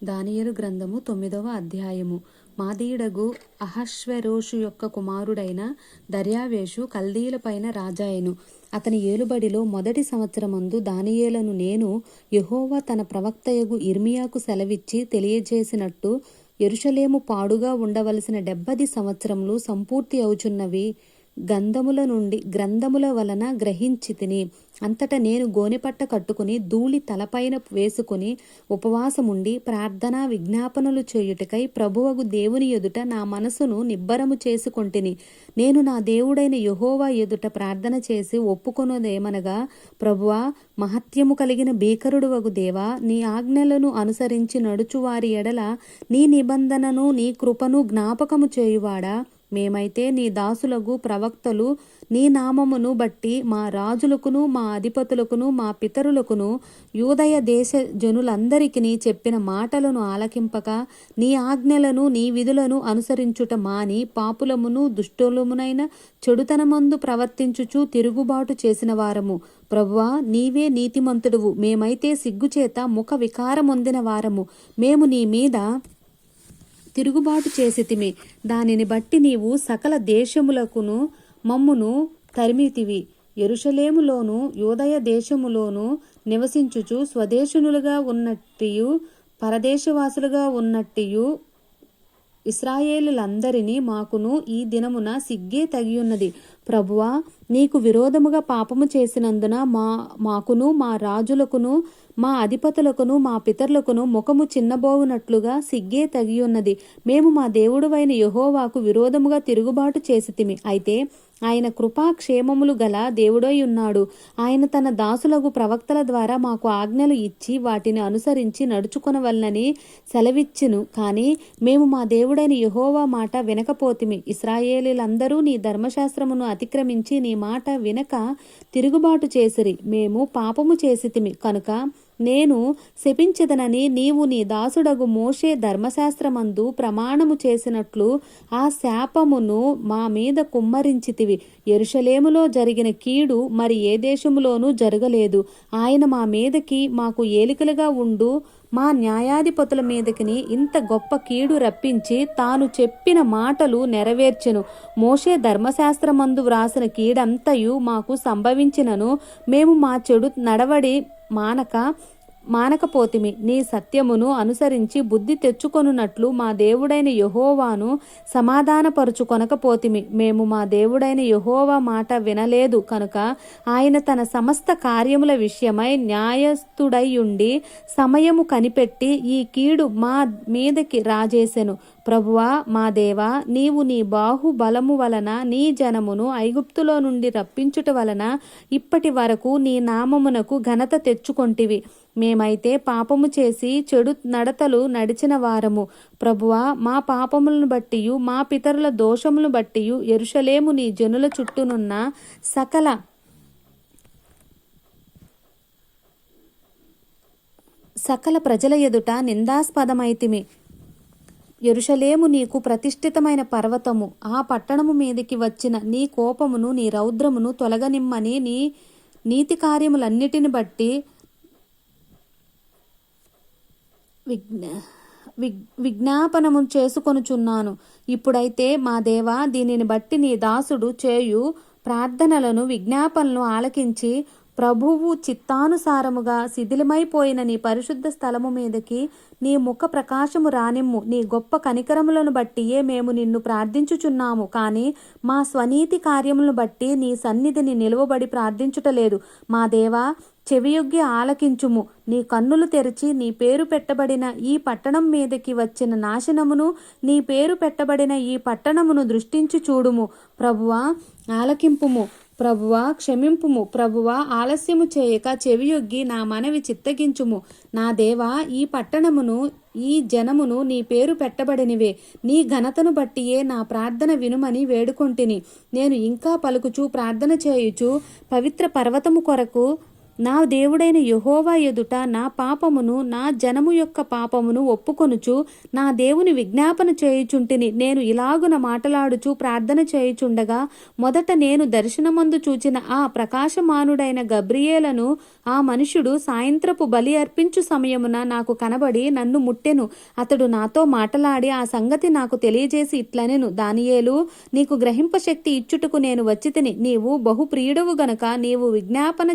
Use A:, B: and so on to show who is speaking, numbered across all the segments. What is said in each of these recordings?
A: దానియలు గ్రంథము తొమ్మిదవ అధ్యాయము. మాదీడగు అహశ్వరోషు యొక్క కుమారుడైన దర్యావేషు కల్దీలపైన రాజాయను అతని ఏలుబడిలో మొదటి సంవత్సరమందు దానియేలను నేను యహోవా తన ప్రవక్తయగు ఇర్మియాకు సెలవిచ్చి తెలియజేసినట్టు ఎరుషలేము పాడుగా ఉండవలసిన డెబ్బది సంవత్సరములు సంపూర్తి అవుచున్నవి గంధముల నుండి గ్రంథముల వలన గ్రహించి తిని నేను గోనెపట్ట కట్టుకుని ధూళి తలపైన వేసుకుని ఉపవాసముండి ప్రార్థనా విజ్ఞాపనలు చేయుటకై ప్రభువగు దేవుని ఎదుట నా మనసును నిబ్బరము చేసుకొంటిని. నేను నా దేవుడైన యహోవా ఎదుట ప్రార్థన చేసి ఒప్పుకొనదేమనగా ప్రభువా మహత్యము కలిగిన భీకరుడు వగు దేవా నీ ఆజ్ఞలను అనుసరించి నడుచువారి ఎడల నీ నిబంధనను నీ కృపను జ్ఞాపకము చేయువాడా? మేమైతే నీ దాసులకు ప్రవక్తలు నీ నామమును బట్టి మా రాజులకును మా అధిపతులకును మా పితరులకును యూదయ దేశ జనులందరికీ చెప్పిన మాటలను ఆలకింపక నీ ఆజ్ఞలను నీ విధులను అనుసరించుట మాని పాపులమును దుష్టులమునైన చెడుతనమందు ప్రవర్తించుచు తిరుగుబాటు చేసిన వారము. ప్రభువా నీవే నీతిమంతుడువు. మేమైతే సిగ్గుచేత ముఖ వికారమొందిన వారము. మేము నీ మీద తిరుగుబాటు చేసితిమి. దానిని బట్టి నీవు సకల దేశములకును మమ్మును తరిమితివి. ఎరుషలేములోను యోదయ దేశములోను నివసించుచు స్వదేశునులుగా ఉన్నట్టియు పరదేశవాసులుగా ఉన్నట్టియు ఇస్రాయేలులందరినీ మాకును ఈ దినమున సిగ్గే తగియున్నది. ప్రభువా నీకు విరోధముగా పాపము చేసినందున మా మాకును మా రాజులకును మా అధిపతులకును మా పితరులకును ముఖము చిన్నబోవునట్లుగా సిగ్గే తగియున్నది. మేము మా దేవుడువైన యహోవాకు విరోధముగా తిరుగుబాటు చేసితిమి. అయితే ఆయన కృపాక్షేమములు గల దేవుడై ఉన్నాడు ఆయన తన దాసులకు ప్రవక్తల ద్వారా మాకు ఆజ్ఞలు ఇచ్చి వాటిని అనుసరించి నడుచుకొనవల్లని సెలవిచ్చును. కానీ మేము మా దేవుడైన యహోవా మాట వినకపోతిమి. ఇస్రాయేలీలందరూ నీ ధర్మశాస్త్రమును అతిక్రమించి నీ మాట వినక తిరుగుబాటు చేసిరి. మేము పాపము చేసితిమి కనుక నేను శపించదనని నీవు నీ దాసుడగు మోషే ధర్మశాస్త్రమందు ప్రమాణము చేసినట్లు ఆ శాపమును మా మీద కుమ్మరించితివి. ఎరుషలేములో జరిగిన కీడు మరి ఏ దేశములోనూ జరగలేదు. ఆయన మా మీదకి మాకు ఏలికలుగా ఉండు. మా న్యాయాధిపతుల మీదకిని ఇంత గొప్ప కీడు రప్పించి తాను చెప్పిన మాటలు నెరవేర్చెను. మోషే ధర్మశాస్త్రమందు వ్రాసిన కీడంతయు మాకు సంభవించినను. మేము మా చెడు నడవడి మానక మానకపోతిమి. నీ సత్యమును అనుసరించి బుద్ధి తెచ్చుకొనున్నట్లు మా దేవుడైన యహోవాను సమాధానపరుచుకొనకపోతిమి మేము మా దేవుడైన యహోవా మాట వినలేదు కనుక ఆయన తన సమస్త కార్యముల విషయమై న్యాయస్థుడైయుండి సమయము కనిపెట్టి ఈ కీడు మా మీదకి రాజేసెను. ప్రభువా మా దేవా నీవు నీ బాహుబలము వలన నీ జనమును ఐగుప్తులో నుండి రప్పించుట వలన ఇప్పటి వరకు నీ నామమునకు ఘనత తెచ్చుకొంటివి. మేమైతే పాపము చేసి చెడు నడతలు నడిచిన వారము. ప్రభువా మా పాపములను బట్టియు మా పితరుల దోషములను బట్టియు ఎరుషలేము నీ జనుల చుట్టూనున్న సకల సకల ప్రజల ఎదుట నిందాస్పదమైతిమి. ఎరుషలేము నీకు ప్రతిష్ఠితమైన పర్వతము. ఆ పట్టణము మీదకి వచ్చిన నీ కోపమును నీ రౌద్రమును తొలగనిమ్మని నీ నీతి కార్యములన్నిటిని బట్టి విజ్ఞా విజ్ఞాపనము చేసుకొనుచున్నాను. ఇప్పుడైతే మా దేవా దీనిని బట్టి నీ దాసుడు చేయు ప్రార్థనలను విజ్ఞాపనలు ఆలకించి ప్రభువు చిత్తానుసారముగా శిథిలమైపోయిన నీ పరిశుద్ధ స్థలము మీదకి నీ ముఖ ప్రకాశము రానిమ్ము. నీ గొప్ప కనికరములను బట్టియే మేము నిన్ను ప్రార్థించుచున్నాము. కానీ మా స్వనీతి కార్యములను బట్టి నీ సన్నిధిని నిలువబడి ప్రార్థించుటలేదు మా దేవా చెవియొగ్గి ఆలకించుము. నీ కన్నులు తెరిచి నీ పేరు పెట్టబడిన ఈ పట్టణం మీదకి వచ్చిన నాశనమును నీ పేరు పెట్టబడిన ఈ పట్టణమును దృష్టించి చూడుము. ప్రభువా ఆలకింపుము. ప్రభువా క్షమింపుము. ప్రభువా ఆలస్యము చేయక చెవియొగ్గి నా మనవి చిత్తగించుము. నా దేవా ఈ పట్టణమును ఈ జనమును నీ పేరు పెట్టబడినవే. నీ ఘనతను బట్టియే నా ప్రార్థన వినుమని వేడుకొంటిని. నేను ఇంకా పలుకుచు ప్రార్థన చేయుచు పవిత్ర పర్వతము కొరకు నా దేవుడైన యహోవా ఎదుట నా పాపమును నా జనము యొక్క పాపమును ఒప్పుకొనుచు నా దేవుని విజ్ఞాపన చేయుచుంటిని నేను ఇలాగున మాటలాడుచు ప్రార్థన చేయుచుండగా మొదట నేను దర్శనమందు చూచిన ఆ ప్రకాశమానుడైన గబ్రియేలను ఆ మనుషుడు సాయంత్రపు బలి అర్పించు సమయమున నాకు కనబడి నన్ను ముట్టెను. అతడు నాతో మాటలాడి ఆ సంగతి నాకు తెలియజేసి ఇట్లనెను దానియేలు నీకు గ్రహింప శక్తి ఇచ్చుటకు నేను వచ్చితిని. నీవు బహు ప్రియుడవు గనుక నీవు విజ్ఞాపన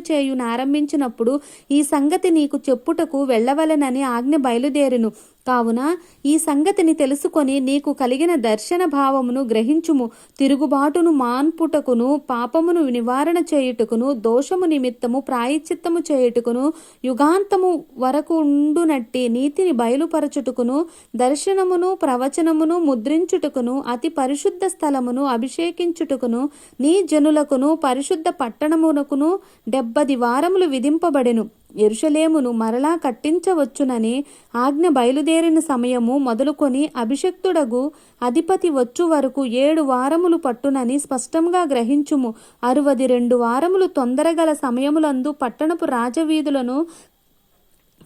A: ప్రారంభించినప్పుడు ఈ సంగతి నీకు చెప్పుటకు వెళ్ళవలెనని ఆజ్ఞ బయలుదేరును. కావున ఈ సంగతిని తెలుసుకొని నీకు కలిగిన దర్శన భావమును గ్రహించుము. తిరుగుబాటును మాన్పుటకును పాపమును నివారణ చేయుటకును దోషము నిమిత్తము ప్రాయచిత్తము చేయుటకును యుగాంతము వరకు ఉండునట్టి నీతిని బయలుపరచుటకును దర్శనమును ప్రవచనమును ముద్రించుటకును అతి పరిశుద్ధ స్థలమును అభిషేకించుటకును నీ జనులకును పరిశుద్ధ పట్టణమునకును డెబ్బది వారములు విధింపబడెను. ఎరుషలేమును మరలా కట్టించవచ్చునని ఆజ్ఞ బయలుదేరిన సమయము మొదలుకొని అభిషక్తుడగు అధిపతి వచ్చు వరకు ఏడు వారములు పట్టునని స్పష్టంగా గ్రహించుము. అరువది రెండు వారములు తొందరగల సమయములందు పట్టణపు రాజవీధులను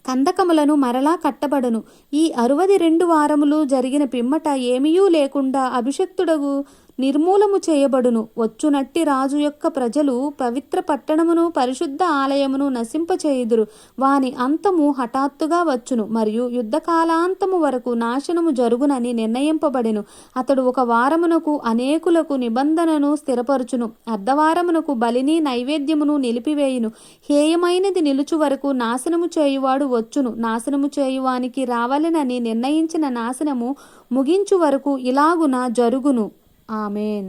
A: కందకములను మరలా కట్టబడను. ఈ అరువది రెండు వారములు జరిగిన పిమ్మట ఏమీయూ లేకుండా అభిషక్తుడగు నిర్మూలము చేయబడును. వచ్చునట్టి రాజు యొక్క ప్రజలు పవిత్ర పట్టణమును పరిశుద్ధ ఆలయమును నశింపచేయుదురు. వాని అంతము హఠాత్తుగా వచ్చును. మరియు యుద్ధకాలాంతము వరకు నాశనము జరుగునని నిర్ణయింపబడెను. అతడు ఒక వారమునకు అనేకులకు నిబంధనను స్థిరపరచును. అర్ధవారమునకు బలిని నైవేద్యమును నిలిపివేయును. హేయమైనది నిలుచు వరకు నాశనము చేయువాడు వచ్చును. నాశనము చేయువానికి రావాలనని నిర్ణయించిన నాశనము ముగించు వరకు ఇలాగున జరుగును. ఆమెన్.